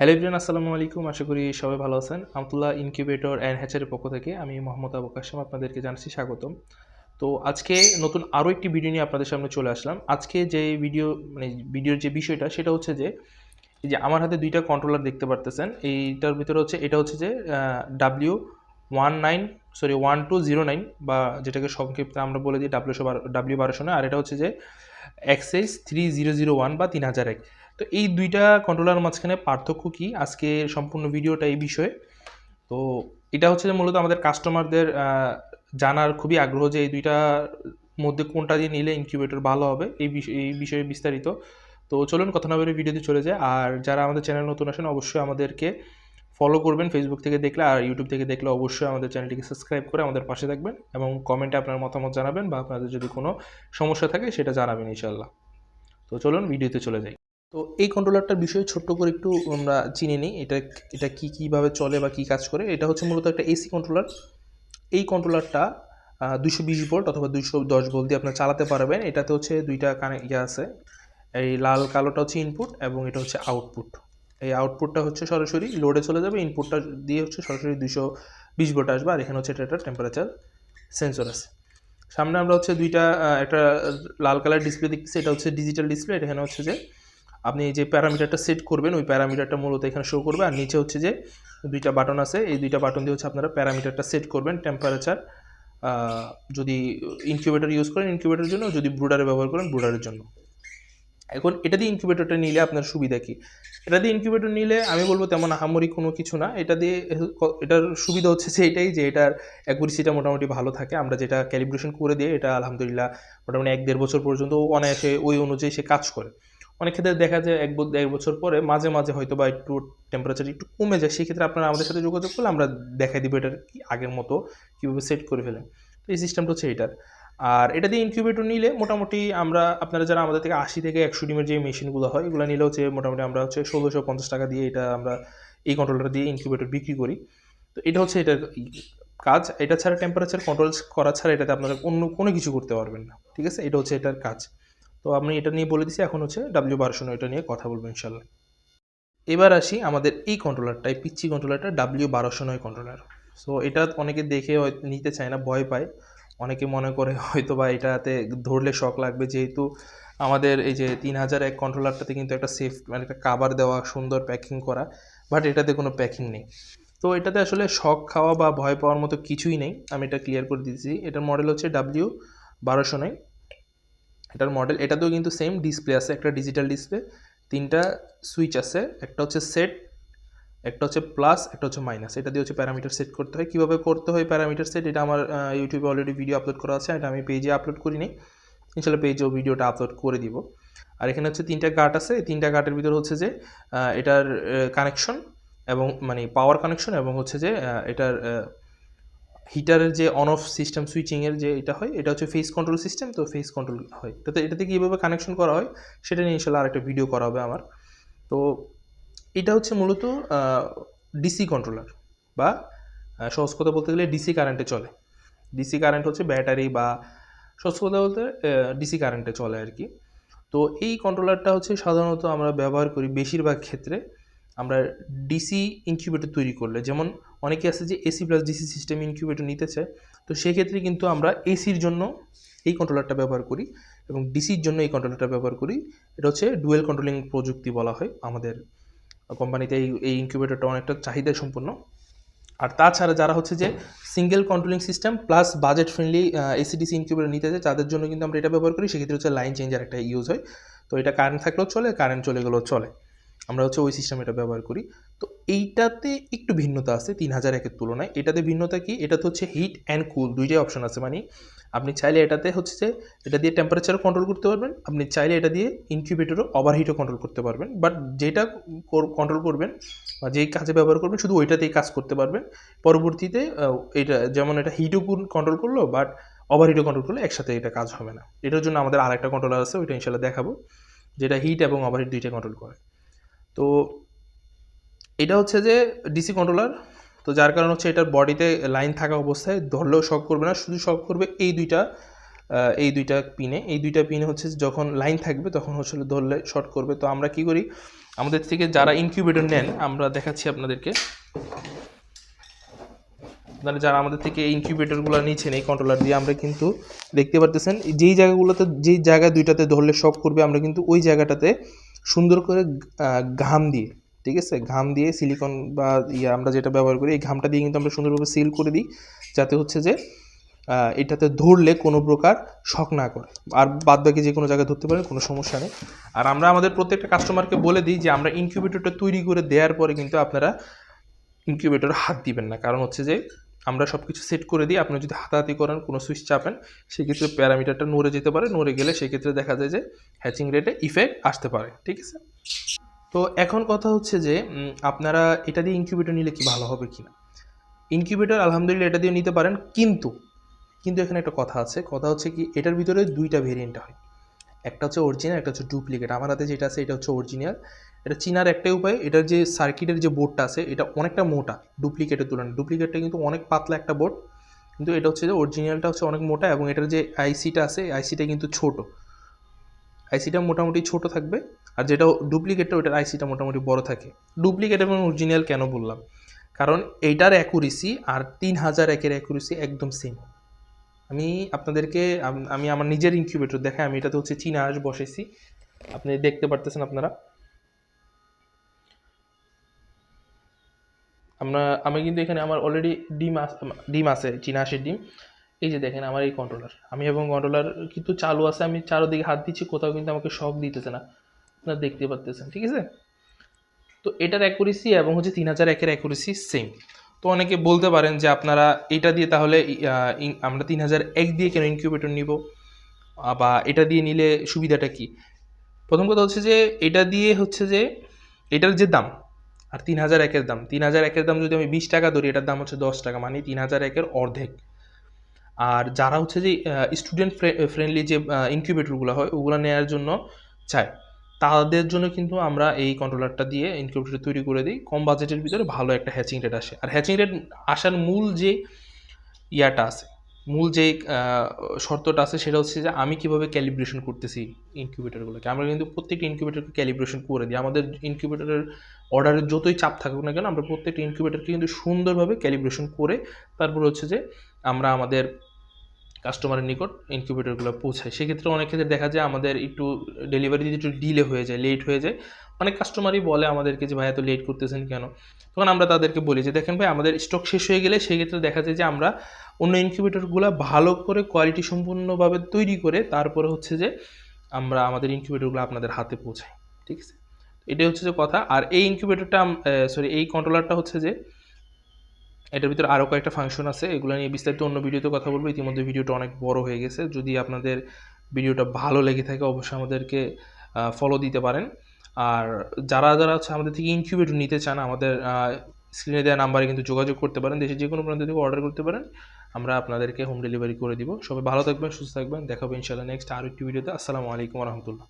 Hello Ibran আসসালামু আলাইকুম। আশা করি সবাই ভালো আছেন। আমতুল্লাহ ইনকিউবেটর অ্যান্ড হ্যাচারের পক্ষ থেকে আমি মোহাম্মদ আবু কাশেম আপনাদেরকে জানাচ্ছি স্বাগতম। তো আজকে নতুন আরও একটি ভিডিও নিয়ে আপনাদের সামনে চলে আসলাম। আজকে যে ভিডিও মানে ভিডিওর যে বিষয়টা, সেটা হচ্ছে যে, এই যে আমার হাতে দুইটা কন্ট্রোলার দেখতে পারতেছেন। এইটার ভিতরে হচ্ছে, এটা হচ্ছে যে W one nine sorry one two zero nine বা যেটাকে সংক্ষিপ্ত আমরা বলে দিই ডাব্লিউশো ডাব্লিউ বারোশো আর এটা হচ্ছে যে XS three zero zero one বা তিন হাজার এক। তো এই দুইটা কন্ট্রোলার মাঝখানে পার্থক্য কি? আজকে সম্পূর্ণ ভিডিওটা এই বিষয়ে। তো এটা হচ্ছে যে মূলত আমাদের কাস্টমারদের জানার খুবই আগ্রহ যে এই দুইটার মধ্যে কোনটা দিয়ে নিলে ইনকিউবেটর ভালো হবে, এই বিষয় এই বিষয়ে বিস্তারিত। তো চলুন কথা না বলে ভিডিওতে চলে যায় আর যারা আমাদের চ্যানেল নতুন আসেন, অবশ্যই আমাদেরকে ফলো করবেন ফেসবুক থেকে দেখলে। আর ইউটিউব থেকে দেখলে অবশ্যই আমাদের চ্যানেলটিকে সাবস্ক্রাইব করে আমাদের পাশে থাকবেন এবং কমেন্টে আপনার মতামত জানাবেন বা আপনাদের যদি কোনো সমস্যা থাকে, সেটা জানাবেন ইনশাল্লাহ তো চলুন ভিডিওতে চলে যাই। তো এই কন্ট্রোলারটার বিষয়ে ছোট্ট করে একটু আমরা চিনে নিই, এটা এটা কী, কীভাবে চলে বা কী কাজ করে। এটা হচ্ছে মূলত একটা এসি কন্ট্রোলার এই কন্ট্রোলারটা দুশো বিশ ভোল্ট অথবা দুশো দশ ভোল্ট দিয়ে আপনার চালাতে পারবেন। এটাতে হচ্ছে দুইটা কানে ইয়ে আছে। এই লাল, কালোটা হচ্ছে ইনপুট এবং এটা হচ্ছে আউটপুট এই আউটপুটটা হচ্ছে সরাসরি লোডে চলে যাবে। ইনপুটটা দিয়ে হচ্ছে সরাসরি দুশো বিশ ভোল্ট আসবে। আর এখানে হচ্ছে এটা একটা টেম্পারেচার সেন্সর আছে। সামনে আমরা হচ্ছে দুইটা একটা লাল কালার ডিসপ্লে দেখতেছি। এটা হচ্ছে ডিজিটাল ডিসপ্লে এটা এখানে হচ্ছে যে আপনি যে প্যারামিটারটা সেট করবেন, ওই প্যারামিটারটা মূলত এখানে শো করবে। আর নিচে হচ্ছে যে দুইটা বাটন আছে, এই দুইটা বাটন দিয়ে হচ্ছে আপনারা প্যারামিটারটা সেট করবেন টেম্পারেচার যদি ইনকিউবেটর ইউজ করেন ইনকিউবেটরের জন্য, যদি ব্রুডারে ব্যবহার করেন ব্রুডারের জন্য। এখন এটা দিয়ে ইনকিউবেটরটা নিলে আপনার সুবিধা কী? এটা দিয়ে ইনকিউবেটর নিলে আমি বলব তেমন আহামরি কোনো কিছু না। এটা দিয়ে এটার সুবিধা হচ্ছে যে এটাই যে এটার অ্যাকুরেসিটা মোটামুটি ভালো থাকে। আমরা যেটা ক্যালিব্রেশন করে দিই এটা আলহামদুলিল্লাহ মোটামুটি এক দেড় বছর পর্যন্ত অনায়াসে ওই অনুযায়ী সে কাজ করে। অনেক ক্ষেত্রে দেখা যায় এক এক বছর পরে মাঝে মাঝে হয়তো বা একটু টেম্পারেচার একটু কমে যায়, সেক্ষেত্রে আপনারা আমাদের সাথে যোগাযোগ করলে আমরা দেখাই দিব এটার কি আগের মতো কীভাবে সেট করে ফেলেন। তো এই সিস্টেমটা হচ্ছে এটার। আর এটা দিয়ে ইনকিউবেটর নিলে মোটামুটি আমরা, আপনারা যারা আমাদের থেকে আশি থেকে একশো ডিমের যে মেশিনগুলো হয়, এগুলো নিলে হচ্ছে মোটামুটি আমরা হচ্ছে ষোলোশো পঞ্চাশ টাকা দিয়ে এটা আমরা এই কন্ট্রোলার দিয়ে ইনকিউবেটর বিক্রি করি। তো এটা হচ্ছে এটার কাজ। এটা ছাড়া টেম্পারেচার কন্ট্রোল করা ছাড়া এটাতে আপনারা অন্য কোনো কিছু করতে পারবেন না। ঠিক আছে? এটা হচ্ছে এটার কাজ। তো আমি এটা নিয়ে বলে দিছি, এখন হচ্ছে ডাব্লিউ বারোশো এটা নিয়ে কথা বলব ইনশাল্লাহ। এবার আসি আমাদের এই কন্ট্রোলারটা এই পিচ্ছি কন্ট্রোলারটা ডাব্লিউ বারোশো নয় কন্ট্রোলার সো এটা অনেকে দেখে নিতে চায় না, ভয় পায়। অনেকে মনে করে হয়তো বা এটাতে ধরলে শখ লাগবে, যেহেতু আমাদের এই যে তিন হাজার এক কন্ট্রোলারটাতে কিন্তু একটা সেফ মানে একটা কাবার দেওয়া, সুন্দর প্যাকিং করা বাট এটাতে কোনো প্যাকিং নেই। তো এটাতে আসলে শখ খাওয়া বা ভয় পাওয়ার মতো কিছুই নেই, আমি এটা ক্লিয়ার করে দিচ্ছি এটার মডেল হচ্ছে ডাব্লিউ বারোশো নয় এটার মডেল এটাতেও কিন্তু সেম ডিসপ্লে আছে, একটা ডিজিটাল ডিসপ্লে তিনটা সুইচ আছে, একটা হচ্ছে সেট একটা হচ্ছে প্লাস একটা হচ্ছে মাইনাস এটা দিয়ে হচ্ছে প্যারামিটার সেট করতে হয়। কীভাবে করতে হয় প্যারামিটার সেট এটা আমার ইউটিউবে অলরেডি ভিডিও আপলোড করা আছে, এটা আমি পেজে আপলোড করিনি। ইনশাল্লাহ পেজেও ভিডিওটা আপলোড করে দিব। আর এখানে হচ্ছে তিনটা গার্ড আছে। এই তিনটা গার্ডের ভিতর হচ্ছে যে এটার কানেকশন এবং মানে পাওয়ার কানেকশন এবং হচ্ছে যে এটার হিটারের যে অন অফ সিস্টেম সুইচিংয়ের যে এটা হয়, এটা হচ্ছে ফেস কন্ট্রোল সিস্টেম তো ফেস কন্ট্রোল হয়। তো এটাতে কীভাবে কানেকশন করা হয়, সেটা নিয়ে ইনশাল্লাহ আরেকটা ভিডিও করা হবে আমার। তো এটা হচ্ছে মূলত ডিসি কন্ট্রোলার বা সহজ কথা বলতে গেলে ডিসি কারেন্টে চলে। ডিসি কারেন্ট হচ্ছে ব্যাটারি বা, সহজ কথা বলতে ডিসি কারেন্টে চলে আর কি। তো এই কন্ট্রোলারটা হচ্ছে সাধারণত আমরা ব্যবহার করি বেশিরভাগ ক্ষেত্রে, আমরা ডিসি ইনকিউবেটর তৈরি করলে। যেমন অনেকে আছে যে AC plus DC system incubator নিতে চায় তো সেক্ষেত্রে কিন্তু আমরা এসির জন্য এই কন্ট্রোলারটা ব্যবহার করি এবং ডিসির জন্য এই কন্ট্রোলারটা ব্যবহার করি। এটা হচ্ছে ডুয়েল কন্ট্রোলিং প্রযুক্তি বলা হয় আমাদের কোম্পানিতে। এই এই ইনকিউবেটরটা অনেকটা চাহিদা সম্পূর্ণ আর তাছাড়া যারা হচ্ছে যে single controlling system plus budget friendly AC DC incubator নিতে চায় তাদের জন্য কিন্তু আমরা এটা ব্যবহার করি। সেক্ষেত্রে হচ্ছে লাইন চেঞ্জার একটা ইউজ হয়। তো এটা কারেন্ট থাকলেও চলে কারেন্ট চলে গেলেও চলে। আমরা হচ্ছে ওই সিস্টেম এটা ব্যবহার করি। তো এইটাতে একটু ভিন্নতা আছে, তিন হাজার একের তুলনায়। এটাতে ভিন্নতা কি? এটাতে হচ্ছে হিট অ্যান্ড কুল দুইটাই অপশন আছে। মানে আপনি চাইলে এটাতে হচ্ছে যে এটা দিয়ে টেম্পারেচারও কন্ট্রোল করতে পারবেন। আপনি চাইলে এটা দিয়ে ইনকিউবেটরও ওভারহিটও কন্ট্রোল করতে পারবেন। বাট যেটা কন্ট্রোল করবেন বা যেই কাজে ব্যবহার করবেন, শুধু ওইটাতেই কাজ করতে পারবেন। পরবর্তীতে এটা যেমন এটা হিটও কন্ট্রোল করল বাট ওভারহিটও কন্ট্রোল করলে একসাথে এটা কাজ হবে না। এটার জন্য আমাদের আরেকটা কন্ট্রোলার আছে, ওইটা ইনশাল্লাহ দেখাবো। যেটা হিট এবং ওভারহিট দুইটা কন্ট্রোল করে। তো এটা হচ্ছে যে ডিসি কন্ট্রোলার তো যার কারণ হচ্ছে এটার বডিতে লাইন থাকা অবস্থায় ধরলেও শক করবে না, শুধু শক করবে এই দুইটা এই দুইটা পিনে এই দুইটা পিনে হচ্ছে যখন লাইন থাকবে তখন হচ্ছে ধরলে শর্ট করবে। তো আমরা কি করি? আমাদের থেকে যারা ইনকিউবেটর নেন, আমরা দেখাচ্ছি আপনাদেরকে। যারা আমাদের থেকে ইনকিউবেটরগুলো নিচ্ছেন, এই কন্ট্রোলার দিয়ে, আমরা কিন্তু দেখতে পারতেছেন, যেই জায়গাগুলোতে, যেই জায়গা দুইটাতে ধরলে শক করবে, আমরা কিন্তু ওই জায়গাটাতে সুন্দর করে ঘাম দিয়ে ঠিক আছে? ঘাম দিয়ে সিলিকন বা ইয়ে আমরা যেটা ব্যবহার করি, এই ঘামটা দিয়ে কিন্তু আমরা সুন্দরভাবে সিল করে দিই, যাতে হচ্ছে যে এটাতে ধরলে কোনো প্রকার শখ না করে। আর বাদ বাকি যে কোনো জায়গায় ধরতে পারেন, কোনো সমস্যা নেই। আর আমরা আমাদের প্রত্যেকটা কাস্টমারকে বলে দিই যে, আমরা ইনকিউবেটরটা তৈরি করে দেওয়ার পরে কিন্তু আপনারা ইনকিউবেটর হাত দিবেন না। কারণ হচ্ছে যে, আমরা সব কিছু সেট করে দিই, আপনি যদি হাতাহাতি করেন, কোনো সুইচ চাপেন, সেক্ষেত্রে প্যারামিটারটা নড়ে যেতে পারে, নড়ে গেলে সেক্ষেত্রে দেখা যায় যে হ্যাচিং রেটে ইফেক্ট আসতে পারে। ঠিক আছে? তো এখন কথা হচ্ছে যে আপনারা এটা দিয়ে ইনকিউবেটর নিলে কি ভালো হবে কি না ইনকিউবেটর আলহামদুলিল্লাহ এটা দিয়ে নিতে পারেন, কিন্তু কিন্তু এখানে একটা কথা আছে। কথা হচ্ছে কি, এটার ভিতরে দুইটা ভেরিয়েন্ট হয়। একটা হচ্ছে অরিজিনাল একটা হচ্ছে ডুপ্লিকেট আমার হাতে যেটা আছে, এটা হচ্ছে অরিজিনাল এটা চিনার একটাই উপায়, এটার যে সার্কিটের যে বোর্ডটা আছে, এটা অনেকটা মোটা ডুপ্লিকেটের তুলনায়। ডুপ্লিকেটটা কিন্তু অনেক পাতলা একটা বোর্ড কিন্তু এটা হচ্ছে যে অরিজিনালটা হচ্ছে অনেক মোটা এবং এটার যে আইসিটা আছে আইসিটা কিন্তু ছোট। আইসিটা মোটামুটি ছোট থাকবে আর যেটা ডুপ্লিকেটটা ওটার আইসিটা মোটামুটি বড় থাকে। ডুপ্লিকেট এবং অরিজিনাল কেন বললাম? কারণ এইটার অ্যাকুরেসি আর তিন হাজার একের অ্যাকুরেসি একদম সেম আমি আপনাদেরকে, আমি আমার নিজের ইনকিউবেটর দেখাই, আমি এটাতে হচ্ছে চীনা হাঁস বসাইছি। আপনি দেখতে পারতেছেন আপনারা। আমরা আমি কিন্তু এখানে আমার অলরেডি ডিম ডিম আছে, চীনা হাঁসের ডিম। এই যে দেখেন আমার এই কন্ট্রোলার আমি এবং কন্ট্রোলার কিন্তু চালু আছে, আমি চারোদিকে হাত দিচ্ছি, কোথাও কিন্তু আমাকে শক দিতেছে না। আপনারা দেখতে পারতেছেন, ঠিক আছে? তো এটার অ্যাকুরেসি এবং হচ্ছে তিন হাজার একের অ্যাকুরেসি সেম তো অনেকে বলতে পারেন যে আপনারা এটা দিয়ে তাহলে আমরা তিন হাজার এক দিয়ে কেন ইনকিউবেটর নিব? বা এটা দিয়ে নিলে সুবিধাটা কি? প্রথম কথা হচ্ছে যে, এটা দিয়ে হচ্ছে যে, এটার যে দাম, আর তিন হাজার একের দাম। তিন হাজার একের দাম যদি আমি বিশ টাকা ধরি, এটার দাম হচ্ছে দশ টাকা মানে তিন হাজার একের অর্ধেক। আর যারা হচ্ছে যে স্টুডেন্ট ফ্রেন্ডলি যে ইনকিউবেটরগুলো হয়, ওগুলো নেওয়ার জন্য চায়। তাদের জন্য কিন্তু আমরা এই কন্ট্রোলারটা দিয়ে ইনকিউবেটর তৈরি করে দিই। কম বাজেটের ভিতরে ভালো একটা হ্যাচিং রেট আসে। আর হ্যাচিং রেট আসার মূল যে ইয়াটা আছে, মূল যে শর্তটা আছে, সেটা হচ্ছে যে, আমি কীভাবে ক্যালিব্রেশন করতেছি ইনকিউবেটরগুলোকে আমরা কিন্তু প্রত্যেকটা ইনকিউবেটরকে ক্যালিব্রেশন করে দিই। আমাদের ইনকিউবেটরের অর্ডারের যতই চাপ থাকুক না কেন, আমরা প্রত্যেকটা ইনকিউবেটরকে কিন্তু সুন্দরভাবে ক্যালিব্রেশন করে তারপর হচ্ছে যে, আমরা আমাদের কাস্টমারের নিকট ইনকিউবেটরগুলো পৌঁছায়। সেক্ষেত্রে অনেক ক্ষেত্রে দেখা যায় আমাদের একটু ডেলিভারি দিতে একটু ডিলে হয়ে যায় লেট হয়ে যায়, অনেক কাস্টমারই বলে আমাদেরকে যে, ভাই, এত লেট করতেছেন কেন? তখন আমরা তাদেরকে বলি যে, দেখেন ভাই, আমাদের স্টক শেষ হয়ে গেলে সেক্ষেত্রে দেখা যায় যে, আমরা অন্য ইনকিউবেটরগুলো ভালো করে কোয়ালিটি সম্পূর্ণভাবে তৈরি করে তারপরে হচ্ছে যে, আমরা আমাদের ইনকিউবেটরগুলো আপনাদের হাতে পৌঁছাই। ঠিক আছে? এটাই হচ্ছে যে কথা। আর এই ইনকিউবেটরটা সরি এই কন্ট্রোলারটা হচ্ছে যে এটার ভিতরে আরও কয়েকটা ফাংশন আছে, এগুলো নিয়ে বিস্তারিত অন্য ভিডিওতে কথা বলব। ইতিমধ্যে ভিডিওটা অনেক বড় হয়ে গেছে। যদি আপনাদের ভিডিওটা ভালো লেগে থাকে, অবশ্যই আমাদেরকে ফলো দিতে পারেন। আর যারা যারা হচ্ছে আমাদের থেকে ইনকিউবেটর নিতে চান, আমাদের স্ক্রিনে দেওয়া নাম্বারে কিন্তু যোগাযোগ করতে পারেন। দেশে যে কোনো প্রান্ত থেকে অর্ডার করতে পারেন। আমরা আপনাদেরকে হোম ডেলিভারি করে দিব। সবাই ভালো থাকবেন, সুস্থ থাকবেন। দেখাবো ইনশাল্লাহ নেক্সট আরও একটি ভিডিওতে আসসালামু আলাইকুম রহমতুল্লাহ।